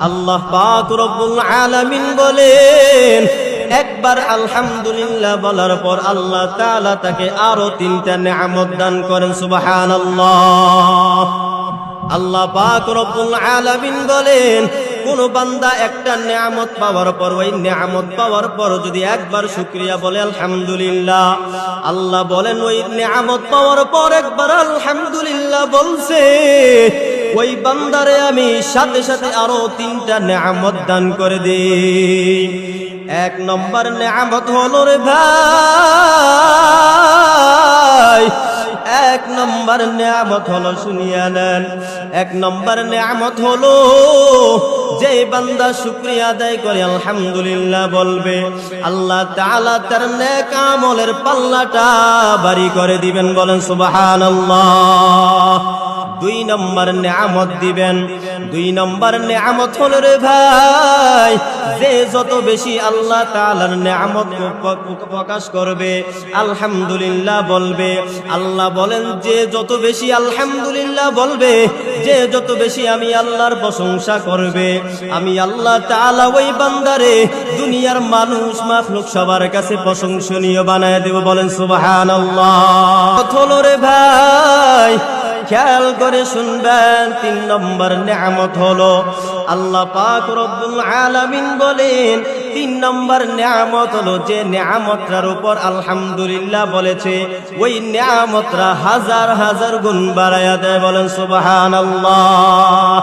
আল্লাহ পাক রব্বুল আলামিন বলেন, একবার আলহামদুলিল্লাহ বলার পর আল্লাহ তাআলা তাকে আরও তিনটা নিয়ামত দান করেন, সুবহানাল্লাহ। আল্লাহ পাক রব্বুল আলামিন বলেন, কোন বান্দা একটা নিয়ামত পাওয়ার পর, ওই নিয়ামত পাওয়ার পর যদি একবার শুক্রিয়া বলে আলহামদুলিল্লাহ, আল্লাহ বলেন, ওই নিয়ামত পাওয়ার পর একবার আলহামদুলিল্লাহ বলছে ওই বান্দারে আমি সাথে সাথে আরও তিনটা নিয়ামত দান করে দিই। এক নম্বর নিয়ামত হলো রে ভাই, এক নম্বর নিয়ামত হলো শুনিয়া নেন। এক নম্বর নিয়ামত হলো যে বান্দা শুক্রিয়া আদায় করে, আলহামদুলিল্লাহ বলবে, আল্লাহ তাআলা তার নেক পাল্লাটা বাড়ি করে দিবেন বলেন, সুবহানাল্লাহ। দুই নম্বর নিয়ামত দিবেন। দুই নম্বর নিয়ামত হলো রে ভাই, যে যত বেশি আল্লাহ তাআলার নিয়ামত প্রকাশ করবে, আলহামদুলিল্লাহ বলবে। আল্লাহ বলেন, যে যত বেশি আলহামদুলিল্লাহ বলবে, যে যত বেশি আমি আল্লাহর প্রশংসা করবে। আমি আল্লাহ তাআলা ওই বান্দারে দুনিয়ার মানুষ, মাখলুক সবার কাছে প্রশংসনীয় বানায় দেব। বলেন, সুবহানাল্লাহ। হলো রে ভাই খেয়াল করে শুনবেন, তিন নম্বর নেয়ামত হলো, আল্লাহ পাক রব্বুল আলামিন বলেন, তিন নম্বর নেয়ামত হলো যে নেয়ামতটার উপর আলহামদুলিল্লাহ বলেছে, ওই নেয়ামতরা হাজার হাজার গুণ বাড়াইয়া দেয়, বলেন সুবহানাল্লাহ।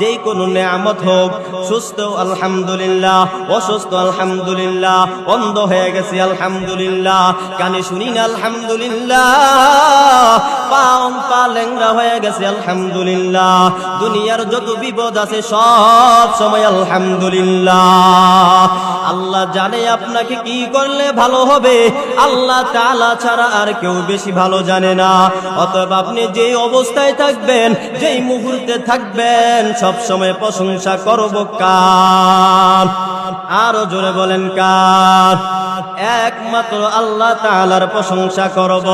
যেই কোনো নেয়ামত হোক, সুস্থ আলহামদুলিল্লাহ, অসুস্থ আলহামদুলিল্লাহ, অন্ধ হয়ে গেছে আলহামদুলিল্লাহ কানে শুনি আলহামদুলিল্লাহ, পাম পা লেংরা হয়ে গেছে আলহামদুলিল্লাহ, দুনিয়ার যত বিপদ আছে সব আলহামদুলিল্লাহ। আল্লাহ জানে আপনাকে কি করলে ভালো হবে, আল্লাহ তাআলা ছাড়া আর কেউ বেশি ভালো জানে না। অতএব আপনি যে অবস্থায় থাকবেন, যেই মুহূর্তে থাকবেন সব সময় প্রশংসা করব কার? আরও জোরে বলেন কার? একমাত্র আল্লাহ তাআলার প্রশংসা করব।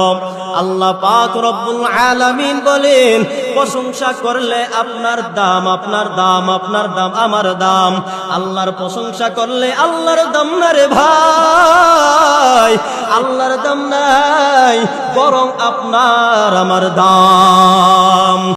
আল্লাহ পাক রব্বুল আলামিন বলেন, প্রশংসা করলে আপনার দাম আপনার দাম আপনার দাম, আমার দাম। আল্লাহর প্রশংসা করলে আল্লাহর দাম না রে ভাই? আল্লাহর দাম নাই, বরং আপনার, আমার দাম।